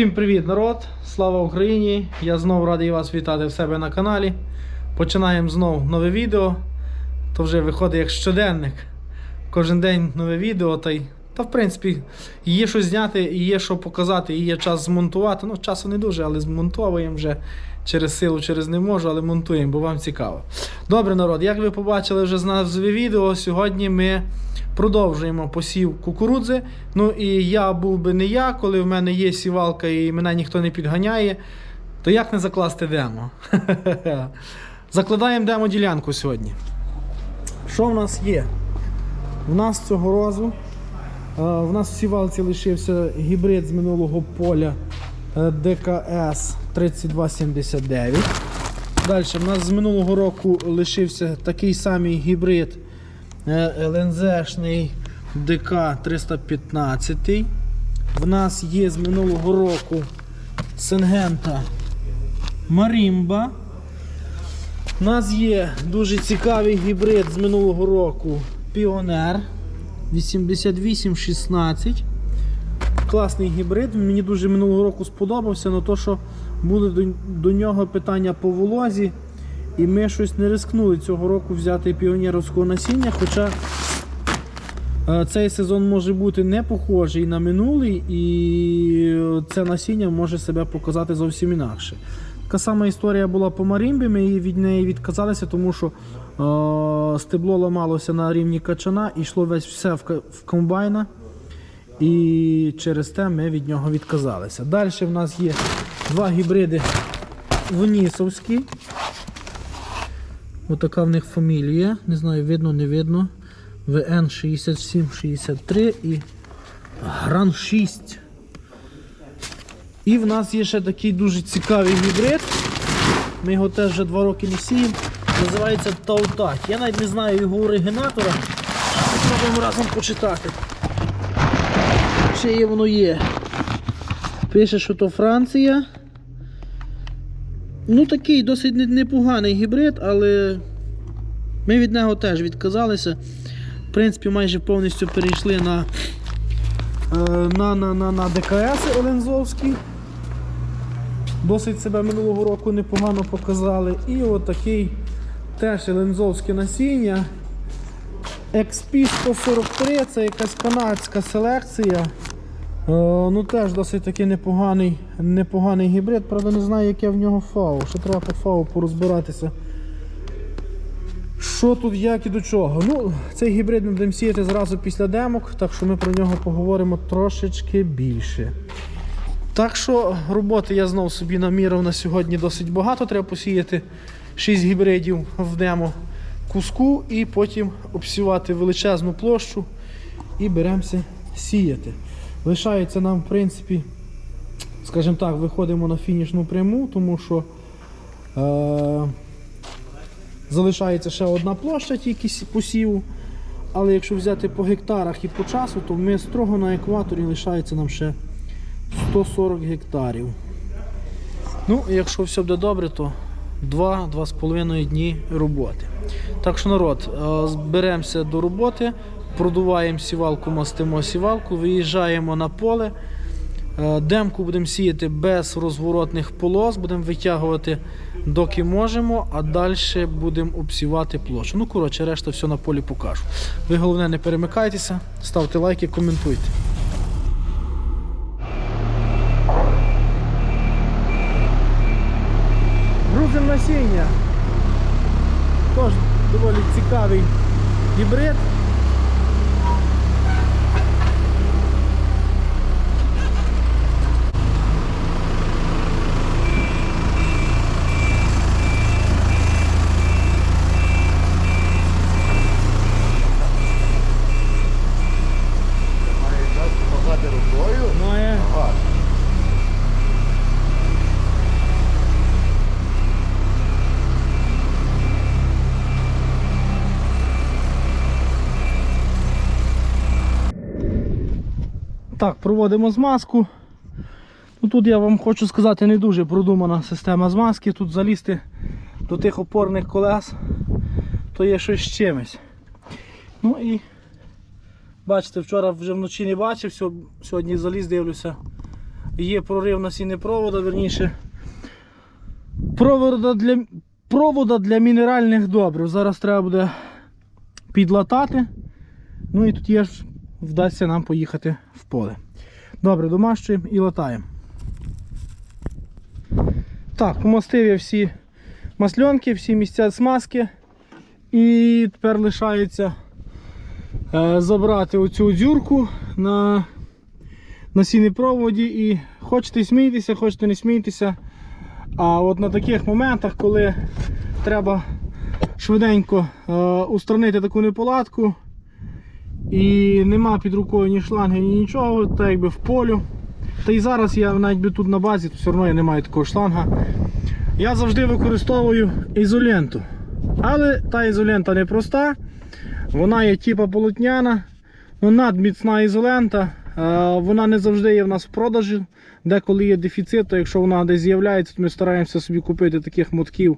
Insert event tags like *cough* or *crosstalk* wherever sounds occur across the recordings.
Всім привіт, народ! Слава Україні! Я знову радий вас вітати в себе на каналі. Починаємо знову нове відео. То вже виходить як щоденник. Кожен день нове відео. Та, й, та в принципі є що зняти, є що показати, і є час змонтувати. Ну, часу не дуже, але змонтовуємо вже через силу, через не можу, але монтуємо, бо вам цікаво. Добре, народ, як ви побачили вже з назви відео, сьогодні ми продовжуємо посів кукурудзи. Ну і я був би не я, коли в мене є сівалка і мене ніхто не підганяє, то як не закласти демо? *laughs* Закладаємо демо ділянку сьогодні. Що в нас є? В нас цього разу е, в нас в сівалці лишився гібрид з минулого поля е, ДКС 3279. Далі в нас з минулого року лишився такий самий гібрид е, ЛНЗшний ДК 315. В нас є з минулого року Сенгента Марімба. У нас є дуже цікавий гібрид з минулого року Піонер 8816. Класний гібрид. Мені дуже минулого року сподобався, але то, що були до, до нього питання по волозі. І ми щось не рискнули цього року взяти піонерівського насіння. Хоча е, цей сезон може бути не похожий на минулий, і це насіння може себе показати зовсім інакше. Така сама історія була по Марімбі, ми від неї відказалися, тому що е, стебло ламалося на рівні качана і йшло весь все в, в комбайна. І через те ми від нього відказалися. Далі в нас є два гібриди Вонісовські. Отака в них фамілія. Не знаю, видно, не видно. ВН 6763 і Гран 6. І в нас є ще такий дуже цікавий гібрид. Ми його теж вже два роки не сіємо. Називається Таутак. Я навіть не знаю його оригінатора. Спробуємо разом почитати. Ще є воно є. Пише, що то Франція. Ну такий досить непоганий гібрид, але ми від нього теж відказалися. В принципі, майже повністю перейшли на, е, на, на, на, на ДКС Олензовський. Досить себе минулого року непогано показали. І отакий теж Елензовське насіння. XP 143 це якась канадська селекція. Е, ну теж досить таки непоганий, непоганий гібрид. Правда, не знаю, яке в нього фау. Ще треба по фау порозбиратися. Що тут, як і до чого? Ну, цей гібрид ми будемо сіяти зразу після демок, так що ми про нього поговоримо трошечки більше. Так що роботи я знов собі намірив на сьогодні досить багато. Треба посіяти 6 гібридів в демо куску і потім обсівати величезну площу і беремося сіяти. Лишається нам, в принципі, скажімо так, виходимо на фінішну пряму, тому що е- залишається ще одна площа тільки сі- посіву. Але якщо взяти по гектарах і по часу, то ми строго на екваторі лишається нам ще 140 гектарів. Ну, якщо все буде добре, то 2-2,5 дні роботи. Так що, народ, е, зберемося до роботи, продуваємо сівалку, мастимо сівалку, виїжджаємо на поле. Е, Демку будемо сіяти без розворотних полос, будемо витягувати доки можемо, а далі будемо обсівати площу. Ну, коротше, решта все на полі покажу. Ви головне не перемикайтеся, ставте лайки, коментуйте. Грузим насіння. Тож доволі цікавий гібрид. Проводимо змазку. Ну, тут я вам хочу сказати, не дуже продумана система змазки. Тут залізти до тих опорних колес, то є щось з чимось. Ну і бачите, вчора вже вночі не бачив, сьогодні заліз, дивлюся, є прорив насіннепровода, верніше. Провода для, провода для мінеральних добрив. Зараз треба буде підлатати. Ну і тоді ж вдасться нам поїхати в поле. Добре, домащуємо і латаємо. Так, помастив я всі масльонки, всі місця смазки. І тепер лишається е, забрати оцю дзюрку на, на сінепроводі і хочете смійтеся, хочете не смійтеся. А от на таких моментах, коли треба швиденько е, устранити таку неполадку, і нема під рукою ні шланги, ні нічого, так якби в полю. Та і зараз я навіть би тут на базі, то все одно я не маю такого шланга. Я завжди використовую ізоленту. Але та ізолента не проста. Вона є типа полотняна, ну, надміцна ізолента. Е, Вона не завжди є в нас в продажі. Деколи є дефіцит, то якщо вона десь з'являється, то ми стараємося собі купити таких мотків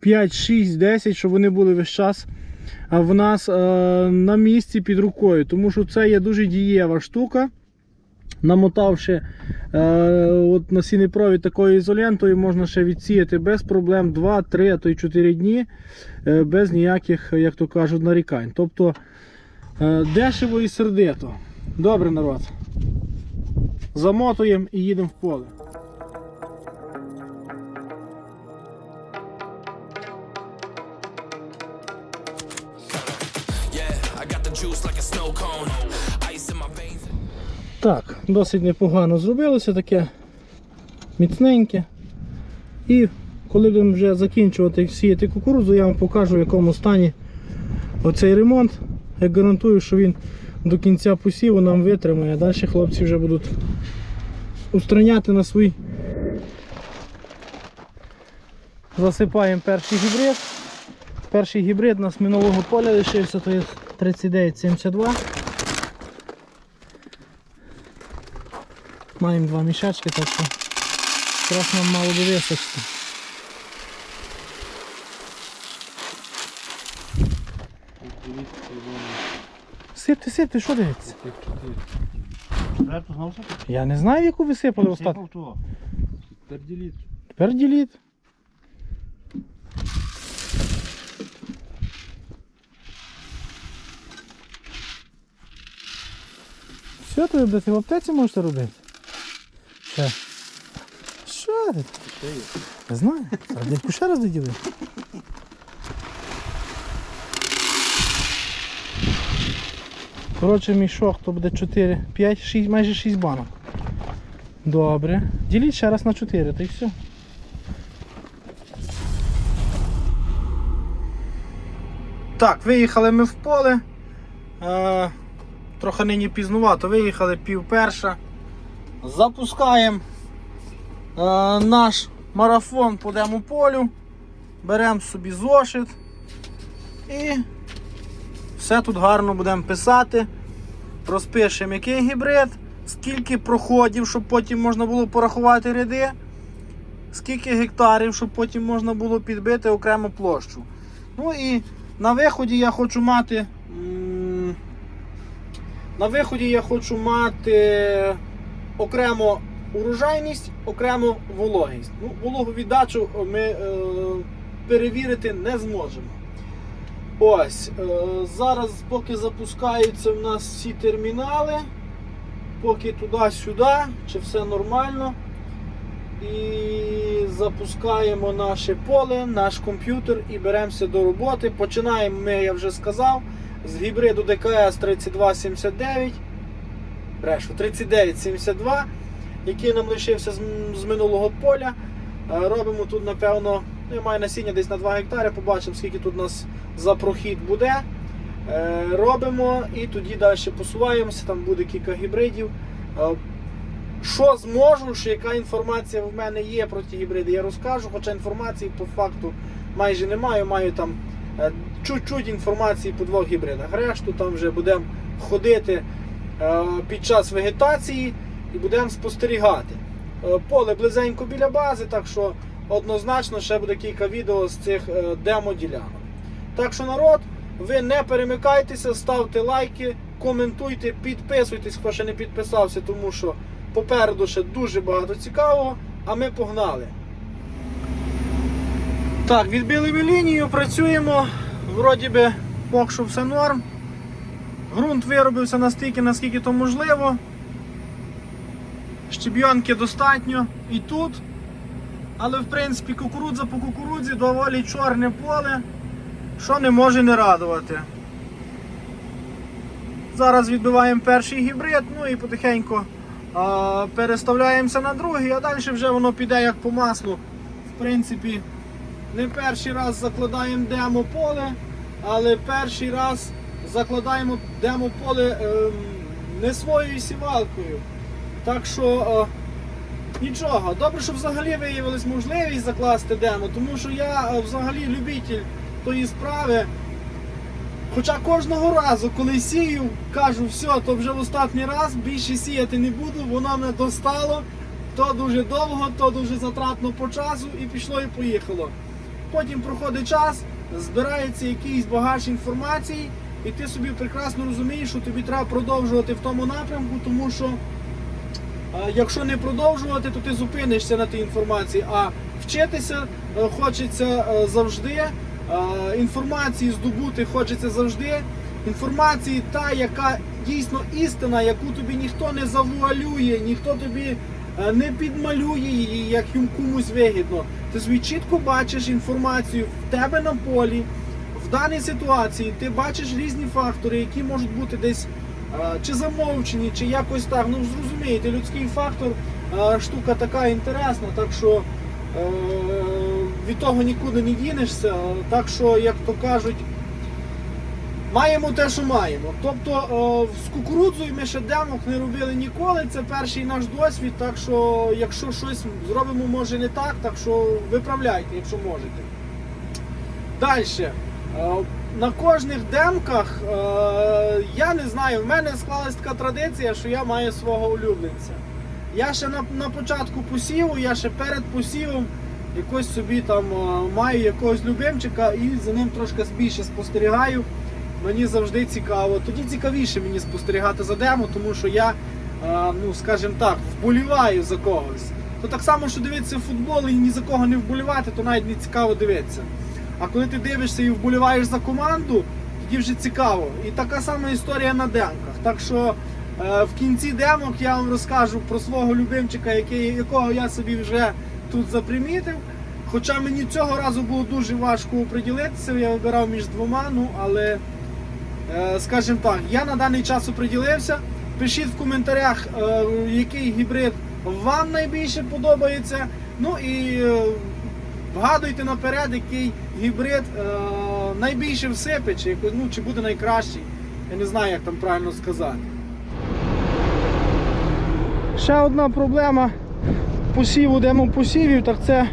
5, 6, 10, щоб вони були весь час в нас е, на місці під рукою. Тому що це є дуже дієва штука. Намотавши е, от на сінепровід такою ізолентою, можна ще відсіяти без проблем 2, 3, а то й 4 дні е, без ніяких, як то кажуть, нарікань. Тобто е, дешево і сердито. Добре, народ. Замотуємо і їдемо в поле. Досить непогано зробилося таке міцненьке. І коли будемо вже закінчувати сіяти кукурудзу, я вам покажу в якому стані оцей ремонт. Я гарантую, що він до кінця посіву нам витримає, далі хлопці вже будуть устраняти на свій. Засипаємо перший гібрид. Перший гібрид у нас минулого поля лишився, то є 3972. Маємо два мішечки, так що якраз нам мало би вистачити. Сипте, сипте, що дивиться? Я не знаю, яку ви сипали остатку. Сипав. Тепер діліт. Тепер діліть. Все, то ви в аптеці можете робити? Що? Що? Не знаю. Радельку ще раз доділи. Коротше, мішок то буде 4, 5, 6, майже 6 банок. Добре. Діліть ще раз на 4, та й все. Так, виїхали ми в поле. Е, трохи нині пізнувато, виїхали пів перша. Запускаємо е, наш марафон по дему полю. Беремо собі зошит і все тут гарно будемо писати. Розпишемо, який гібрид, скільки проходів, щоб потім можна було порахувати ряди, скільки гектарів, щоб потім можна було підбити окрему площу. Ну і на виході я хочу мати. На виході я хочу мати окремо урожайність, окремо вологість. Ну, вологовіддачу ми е, перевірити не зможемо. Ось, е, зараз поки запускаються в нас всі термінали, поки туди-сюди, чи все нормально. І запускаємо наше поле, наш комп'ютер і беремося до роботи. Починаємо ми, я вже сказав, з гібриду ДКС 3279. Брешу, 3972, який нам лишився з, з минулого поля. Е, Робимо тут, напевно, я маю насіння десь на 2 гектари, побачимо, скільки тут у нас за прохід буде. Е, Робимо і тоді далі посуваємося, там буде кілька гібридів. Е, Що зможу, що яка інформація в мене є про ті гібриди, я розкажу, хоча інформації по факту майже немає. Маю там чуть-чуть інформації по двох гібридах. Решту там вже будемо ходити під час вегетації і будемо спостерігати. Е, Поле близенько біля бази, так що однозначно ще буде кілька відео з цих е, демо-ділянок. Так що народ, ви не перемикайтеся, ставте лайки, коментуйте, підписуйтесь, хто ще не підписався, тому що Попереду ще дуже багато цікавого, а ми погнали. Так, відбили лінію, працюємо. Вроді би, поки що все норм. Грунт виробився настільки, наскільки то можливо. Щебйонки достатньо і тут. Але в принципі кукурудза по кукурудзі доволі чорне поле, що не може не радувати. Зараз відбиваємо перший гібрид, ну і потихеньку а, переставляємося на другий, а далі вже воно піде як по маслу. В принципі, не перший раз закладаємо демо поле, але перший раз закладаємо демо поле ем, не своєю сівалкою. Так що е, нічого, добре, що взагалі виявилась можливість закласти демо, тому що я е, взагалі любитель тої справи. Хоча кожного разу, коли сію, кажу, все, то вже в останній раз більше сіяти не буду, воно мене достало, то дуже довго, то дуже затратно по часу і пішло і поїхало. Потім проходить час, збирається якийсь багаж інформації, і ти собі прекрасно розумієш, що тобі треба продовжувати в тому напрямку, тому що е, якщо не продовжувати, то ти зупинишся на тій інформації. А вчитися е, хочеться е, завжди, інформації здобути хочеться завжди. Інформації та, яка дійсно істина, яку тобі ніхто не завуалює, ніхто тобі не підмалює її, як їм комусь вигідно. Ти собі чітко бачиш інформацію в тебе на полі, даній ситуації ти бачиш різні фактори, які можуть бути десь чи замовчені, чи якось так. Ну зрозумієте, людський фактор штука така інтересна, так що е, від того нікуди не дінешся. Так що, як то кажуть, маємо те, що маємо. Тобто з кукурудзою ми ще демок не робили ніколи. Це перший наш досвід. Так що, якщо щось зробимо, може не так, так що виправляйте, якщо можете. Далі. На кожних демках, е, я не знаю, в мене склалась така традиція, що я маю свого улюбленця. Я ще на, на початку посіву, я ще перед посівом якось собі там е, маю якогось любимчика і за ним трошки більше спостерігаю. Мені завжди цікаво. Тоді цікавіше мені спостерігати за демо, тому що я, е, ну скажімо так, вболіваю за когось. То так само, що дивитися футбол і ні за кого не вболівати, то навіть не цікаво дивитися. А коли ти дивишся і вболіваєш за команду, тоді вже цікаво. І така сама історія на демках. Так що е, в кінці демок я вам розкажу про свого любимчика, який, якого я собі вже тут запримітив. Хоча мені цього разу було дуже важко оприділитися, я вибирав між двома, ну але, е, скажімо так, я на даний час оприділився. Пишіть в коментарях, е, який гібрид вам найбільше подобається. Ну і е, вгадуйте наперед, який гібрид е, найбільше всипе, чи, ну, чи буде найкращий. Я не знаю, як там правильно сказати. Ще одна проблема посіву, демо посівів, так це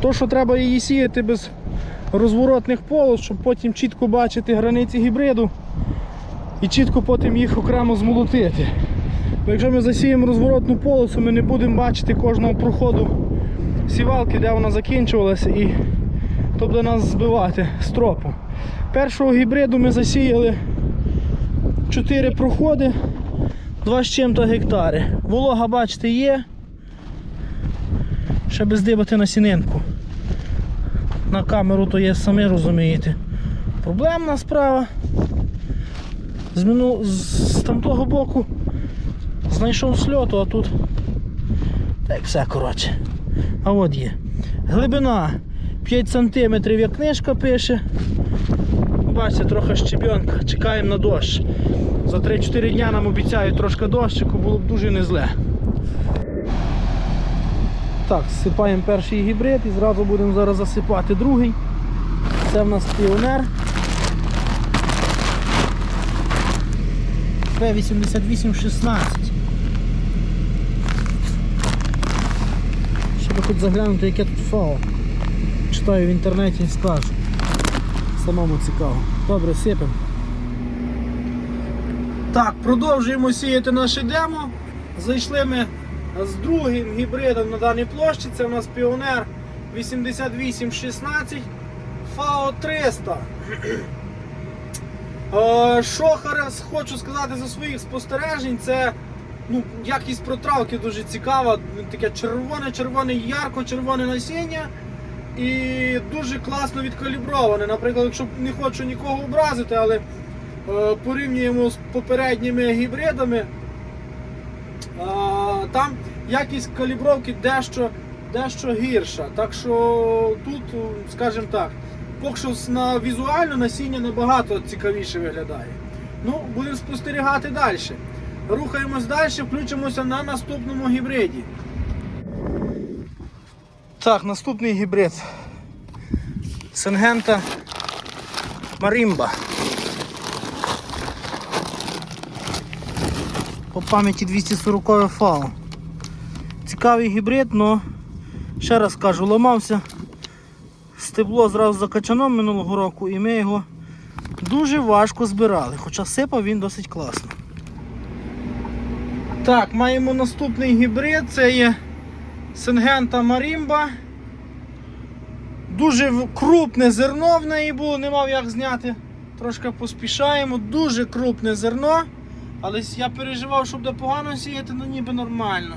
то, що треба її сіяти без розворотних полос, щоб потім чітко бачити границі гібриду і чітко потім їх окремо змолотити. Бо якщо ми засіємо розворотну полосу, ми не будемо бачити кожного проходу сівалки, де вона закінчувалася, і то буде нас збивати з тропу. Першого гібриду ми засіяли 4 проходи, 2 з чим-то гектари. Волога, бачите, є. Ще без дибати на сінинку. На камеру то є, самі розумієте. Проблемна справа. З, мину... з тамтого боку знайшов сльоту, а тут так все коротше. А от є. Глибина 5 см, як книжка пише. Бачите, трохи щебенка. Чекаємо на дощ. За 3-4 дня нам обіцяють трошки дощику, було б дуже не зле. Так, зсипаємо перший гібрид і зразу будемо зараз засипати другий. Це в нас піонер. П8816. Хоч заглянути, яке тут фао. Читаю в інтернеті скажу. Самому цікаво. Добре, сипемо. Так, продовжуємо сіяти наше демо. Зайшли ми з другим гібридом на даній площі. Це у нас Піонер 8816 FAO 300. Е, Що хочу сказати за своїх спостережень, це Ну, якість протравки дуже цікава, таке червоне-червоне, ярко-червоне насіння і дуже класно відкаліброване. Наприклад, якщо не хочу нікого образити, але е, порівнюємо з попередніми гібридами, а, там якість калібровки дещо, дещо гірша. Так що тут, скажімо так, поки що на візуально насіння набагато цікавіше виглядає. Ну, будемо спостерігати далі. Рухаємось далі, включимося на наступному гібриді. Так, наступний гібрид. Сенгента Марімба. По пам'яті 240 фау. Цікавий гібрид, але ще раз кажу, ламався стебло зразу за качаном минулого року і ми його дуже важко збирали, хоча сипав він досить класно. Так, маємо наступний гібрид, це є Сенгента Марімба. Дуже крупне зерно в неї було, не мав як зняти. Трошки поспішаємо, дуже крупне зерно. Але я переживав, щоб де погано сіяти, ну ніби нормально.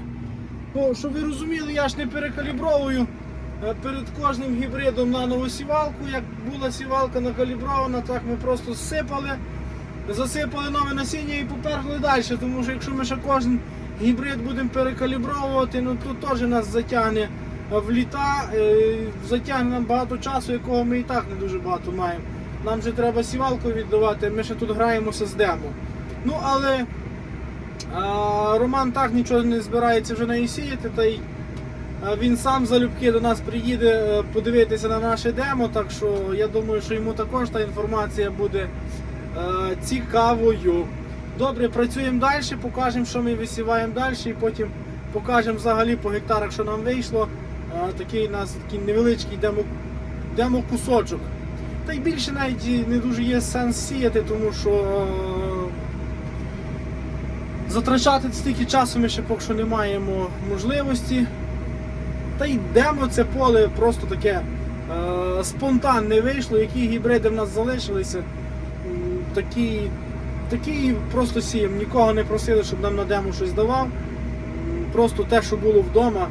Ну, щоб ви розуміли, я ж не перекалібровую е, перед кожним гібридом на нову сівалку. Як була сівалка накалібрована, так ми просто сипали, засипали нове насіння і поперли далі. Тому що якщо ми ще кожен гібрид будемо перекалібровувати, ну то теж нас затягне в літа, е, затягне нам багато часу, якого ми і так не дуже багато маємо. Нам же треба сівалку віддавати, ми ще тут граємося з демо. Ну але а, Роман так нічого не збирається вже неї сіяти, та й він сам залюбки до нас приїде е, подивитися на наше демо, так що я думаю, що йому також та інформація буде цікавою. Добре, працюємо далі, покажемо, що ми висіваємо далі, і потім покажемо взагалі по гектарах, що нам вийшло. Е, Такий у нас такий невеличкий демо, демо кусочок. Та й більше навіть не дуже є сенс сіяти, тому що е, затрачати стільки часу ми ще поки що не маємо можливості. Та йдемо це поле просто таке е, спонтанне вийшло, які гібриди в нас залишилися. Такі, такі просто сіємо. Нікого не просили, щоб нам на демо щось давав. Просто те, що було вдома,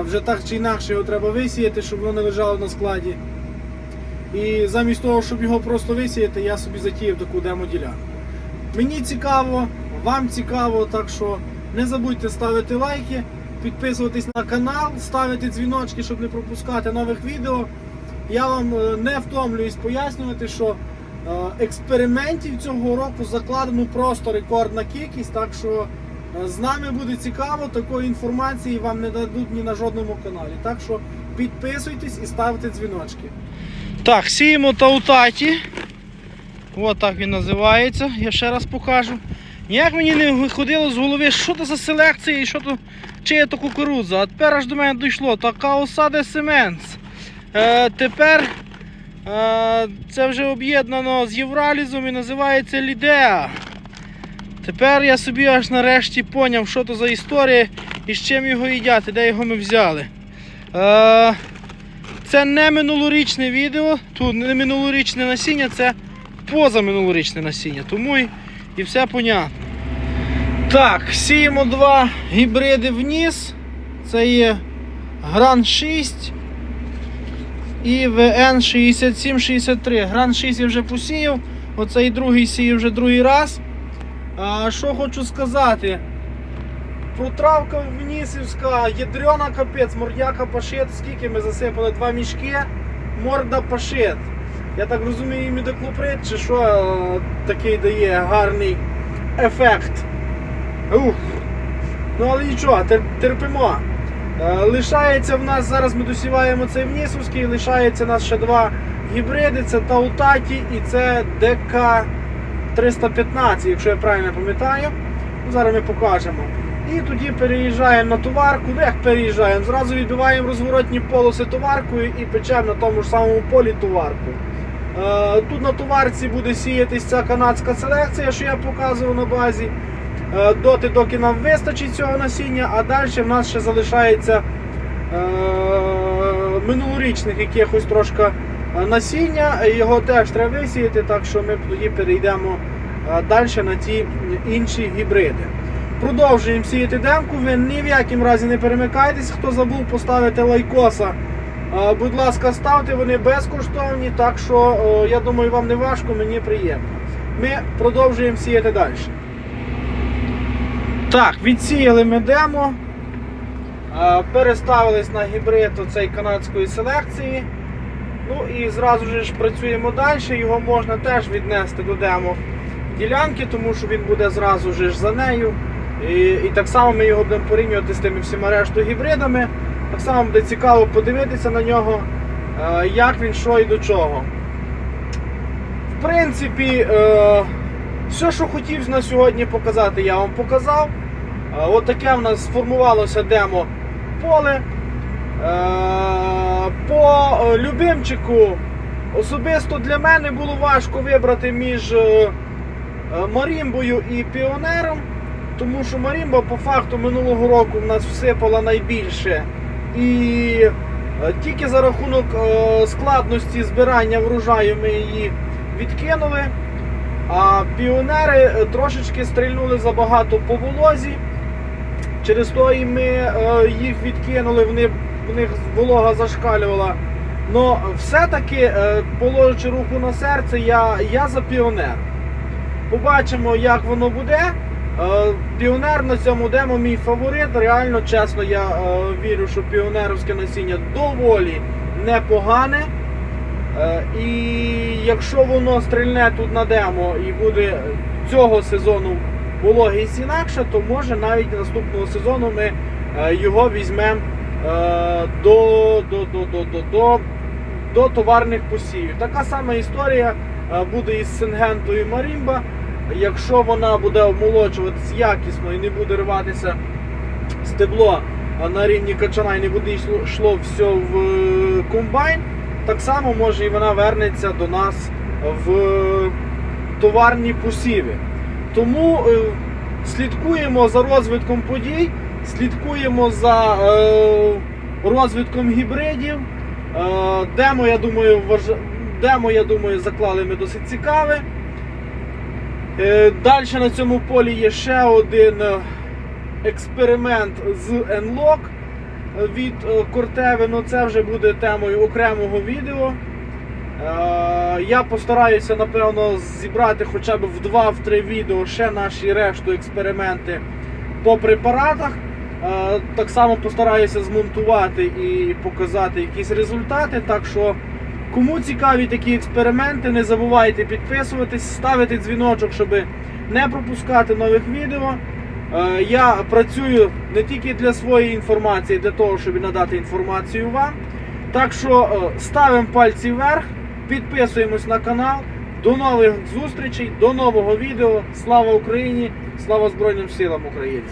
вже так чи інакше його треба висіяти, щоб воно не лежало на складі. І замість того, щоб його просто висіяти, я собі затіяв таку демо-ділянку. Мені цікаво, вам цікаво, так що не забудьте ставити лайки, підписуватись на канал, ставити дзвіночки, щоб не пропускати нових відео. Я вам е, не втомлююсь пояснювати, що експериментів цього року закладено просто рекордна кількість, так що е, з нами буде цікаво, такої інформації вам не дадуть ні на жодному каналі. Так що підписуйтесь і ставте дзвіночки. Так, сіємо таутаті. От так він називається. Я ще раз покажу. Ніяк мені не виходило з голови, що то за селекція і що то чия то кукурудза. А тепер аж до мене дійшло. Така осада Семенс. Е, тепер е, це вже об'єднано з Євралізом і називається Лідеа. Тепер я собі аж нарешті поняв, що то за історія і з чим його їдять, де його ми взяли. Е, це не минулорічне відео, тут не минулорічне насіння, це позаминулорічне насіння, тому і, і все понятно. Так, сіємо два гібриди вниз. Це є Гран 6 і ВН 6763. Гран 6 я вже посіяв, оцей другий сію вже другий раз. А, що хочу сказати? Протравка Внісівська, ядрена капець, мордяка пашет, скільки ми засипали два мішки, морда пашет. Я так розумію, мідоклоприд чи що е, такий дає гарний ефект. Ух. Ну але нічого, терпимо. Е, Лишається в нас, зараз ми досіваємо цей Внісовський, лишається у нас ще два гібриди, це Таутаті і це ДК 315, якщо я правильно пам'ятаю. Ну, Зараз ми покажемо. І тоді переїжджаємо на товарку. Ну як переїжджаємо? Зразу відбиваємо розворотні полоси товаркою і печемо на тому ж самому полі товарку. Е, Тут на товарці буде сіятись ця канадська селекція, що я показував на базі. Е, Доти, доки нам вистачить цього насіння, а далі в нас ще залишається е, минулорічних якихось трошки е, насіння. Його теж треба висіяти, так що ми тоді перейдемо е, далі на ті інші гібриди. продовжуємо сіяти демку. Ви ні в якому разі не перемикайтесь. Хто забув поставити лайкоса, будь ласка, ставте, вони безкоштовні. Так що я думаю, вам не важко, мені приємно. Ми продовжуємо сіяти далі. Так, відсіяли ми демо. е, Переставились на гібрид оцей канадської селекції. Ну і зразу ж працюємо далі. Його можна теж віднести до демо ділянки, тому що він буде зразу ж за нею. І, і так само ми його будемо порівнювати з тими всіма рештою гібридами. Так само буде цікаво подивитися на нього, е, як він що і до чого. В принципі, е, все, що хотів на сьогодні показати, я вам показав. Е, От таке в нас сформувалося демо поле. Е, По е, любимчику особисто для мене було важко вибрати між Марімбою і Піонером, тому що Марімба по факту минулого року в нас всипала найбільше. І тільки за рахунок складності збирання врожаю ми її відкинули. А піонери е, трошечки стрільнули забагато по волозі. Через то і ми е, їх відкинули, в них волога зашкалювала. Но все-таки, е, положивши руку на серце, я, я за піонер. Побачимо, як воно буде. Піонер на цьому демо мій фаворит. Реально, чесно, я вірю, що піонерівське насіння доволі непогане. Е, І якщо воно стрільне тут на демо і буде цього сезону вологість інакша, то може навіть наступного сезону ми е, його візьмемо е, до, до, до, до, до, до, до товарних посівів. Така сама історія буде із Сингентою Марімба. Якщо вона буде обмолоджуватись якісно і не буде рватися стебло на рівні качана і не буде йшло, все в комбайн, так само може і вона вернеться до нас в товарні посіви. Тому е, слідкуємо за розвитком подій, слідкуємо за е, розвитком гібридів. Е, демо, я думаю, важ... демо, я думаю, заклали ми досить цікаве. Е, Далі на цьому полі є ще один е, експеримент з Enlock від е, Corteve, ну це вже буде темою окремого відео. Е, Я постараюся, напевно, зібрати хоча б в 2-3 відео ще наші решту експерименти по препаратах. Е, Так само постараюся змонтувати і показати якісь результати. Так що, кому цікаві такі експерименти, не забувайте підписуватись, ставити дзвіночок, щоб не пропускати нових відео. Е, Я працюю не тільки для своєї інформації, для того, щоб надати інформацію вам. Так що е, ставимо пальці вверх, підписуємось на канал. До нових зустрічей, до нового відео. Слава Україні! Слава Збройним силам України!